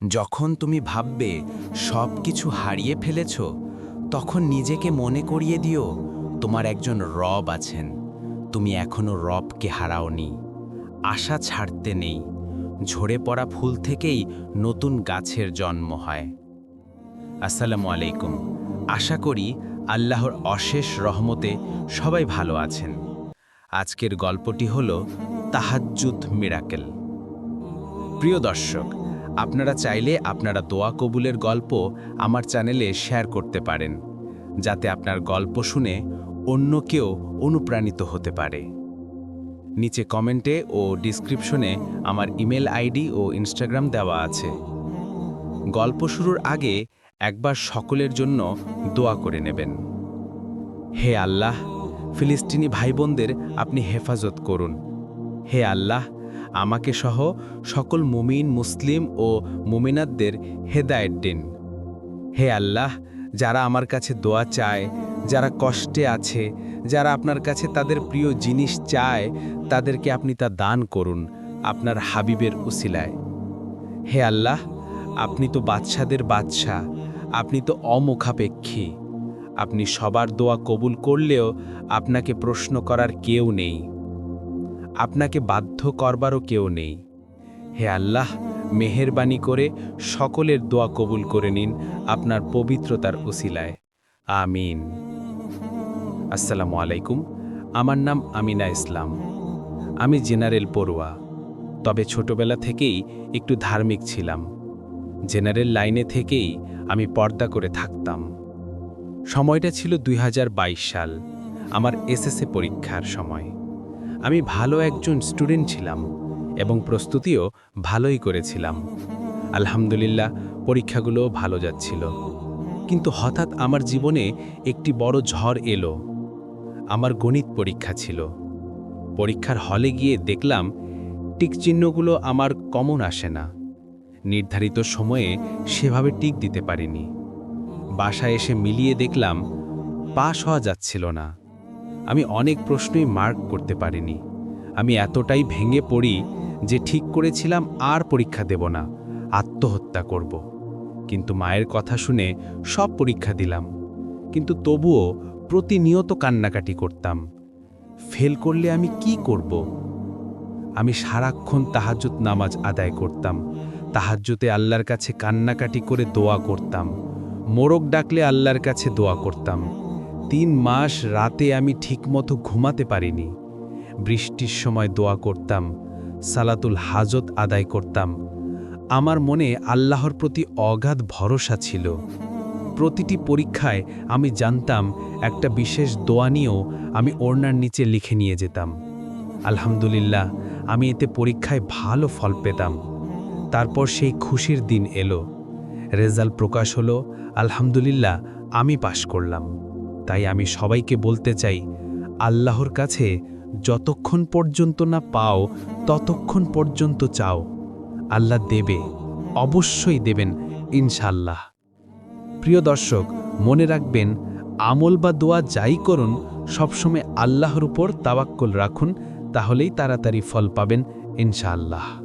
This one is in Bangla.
যখন তুমি ভাববে সব কিছু হারিয়ে ফেলেছ, তখন নিজেকে মনে করিয়ে দিও, তোমার একজন রব আছেন। তুমি এখনও রবকে হারাওনি। আশা ছাড়তে নেই। ঝরে পড়া ফুল থেকেই নতুন গাছের জন্ম হয়। আসসালামু আলাইকুম। আশা করি আল্লাহর অশেষ রহমতে সবাই ভালো আছেন। আজকের গল্পটি হল তাহাজ্জুদ মিরাকেল। প্রিয় দর্শক আপনারা চাইলে আপনারা দোয়া কবুলের গল্প আমার চ্যানেলে শেয়ার করতে পারেন, যাতে আপনার গল্প শুনে অন্য কেউ অনুপ্রাণিত হতে পারে। নিচে কমেন্টে ও ডিসক্রিপশনে আমার ইমেল আইডি ও ইনস্টাগ্রাম দেওয়া আছে। গল্প শুরুর আগে একবার সকলের জন্য দোয়া করে নেবেন। হে আল্লাহ, ফিলিস্তিনি ভাইবোনদের আপনি হেফাজত করুন। হে আল্লাহ আমাকে সহ সকল মুমিন, মুসলিম ও মুমিনাতদের হেদায়েত দিন। হে আল্লাহ, যারা আমার কাছে দোয়া চায়, যারা কষ্টে আছে, যারা আপনার কাছে তাদের প্রিয় জিনিস চায়, তাদেরকে আপনি তা দান করুন আপনার হাবিবের উসিলায়। হে আল্লাহ, আপনি তো বাদশাদের বাদশাহ, আপনি তো অমুখাপেক্ষী। আপনি সবার দোয়া কবুল করলেও আপনাকে প্রশ্ন করার কেউ নেই। আপনাকে বাধ্য করবারও কেউ নেই। হে আল্লাহ, মেহেরবানি করে সকলের দোয়া কবুল করে নিন আপনার পবিত্রতার উসিলায় আমিন। আসসালামু আলাইকুম। আমার নাম আমিনা ইসলাম। আমি জেনারেল পড়ুয়া। তবে ছোটবেলা থেকেই একটু ধার্মিক ছিলাম। জেনারেল লাইনে থেকেই আমি পর্দা করে থাকতাম। সময়টা ছিল দুই হাজার বাইশ সাল। আমার এসএসএ পরীক্ষার সময়। আমি ভালো একজন স্টুডেন্ট ছিলাম এবং প্রস্তুতিও ভালোই করেছিলাম। আলহামদুলিল্লাহ, পরীক্ষাগুলো ভালো যাচ্ছিল। কিন্তু হঠাৎ আমার জীবনে একটি বড় ঝড় এলো। আমার গণিত পরীক্ষা ছিল। পরীক্ষার হলে গিয়ে দেখলাম, টিক চিহ্নগুলো আমার কমন আসে না। নির্ধারিত সময়ে সেভাবে টিক দিতে পারিনি। বাসায় এসে মিলিয়ে দেখলাম, পাশ হওয়া যাচ্ছিল না। আমি অনেক প্রশ্নই মার্ক করতে পারিনি। আমি এতটাই ভেঙে পড়ি যে ঠিক করেছিলাম আর পরীক্ষা দেব না, আত্মহত্যা করব। কিন্তু মায়ের কথা শুনে সব পরীক্ষা দিলাম। কিন্তু তবুও প্রতিনিয়ত কান্নাকাটি করতাম। ফেল করলে আমি কি করব? আমি সারাক্ষণ তাহাজ্জুদ নামাজ আদায় করতাম। তাহাজ্জুতে আল্লাহর কাছে কান্নাকাটি করে দোয়া করতাম। মোরগ ডাকলে আল্লাহর কাছে দোয়া করতাম। তিন মাস রাতে আমি ঠিকমতো ঘুমাতে পারিনি। বৃষ্টির সময় দোয়া করতাম, সালাতুল হাজত আদায় করতাম। আমার মনে আল্লাহর প্রতি অগাধ ভরসা ছিল। প্রতিটি পরীক্ষায় আমি জানতাম, একটা বিশেষ দোয়া নিয়েও আমি ওড়নার নিচে লিখে নিয়ে যেতাম। আলহামদুলিল্লাহ, আমি এতে পরীক্ষায় ভালো ফল পেতাম। তারপর সেই খুশির দিন এলো। রেজাল্ট প্রকাশ হলো, আলহামদুলিল্লাহ, আমি পাশ করলাম। তাই আমি সবাইকে বলতে চাই, আল্লাহর কাছে যতক্ষণ পর্যন্ত না পাও, ততক্ষণ পর্যন্ত চাও। আল্লাহ দেবে, অবশ্যই দেবেন ইনশাল্লাহ প্রিয় দর্শক, মনে রাখবেন, আমল বা দোয়া যাই করুন, সবসময় আল্লাহর উপর তাওয়াক্কুল রাখুন, তাহলেই তাড়াতাড়ি ফল পাবেন, ইনশাআল্লাহ।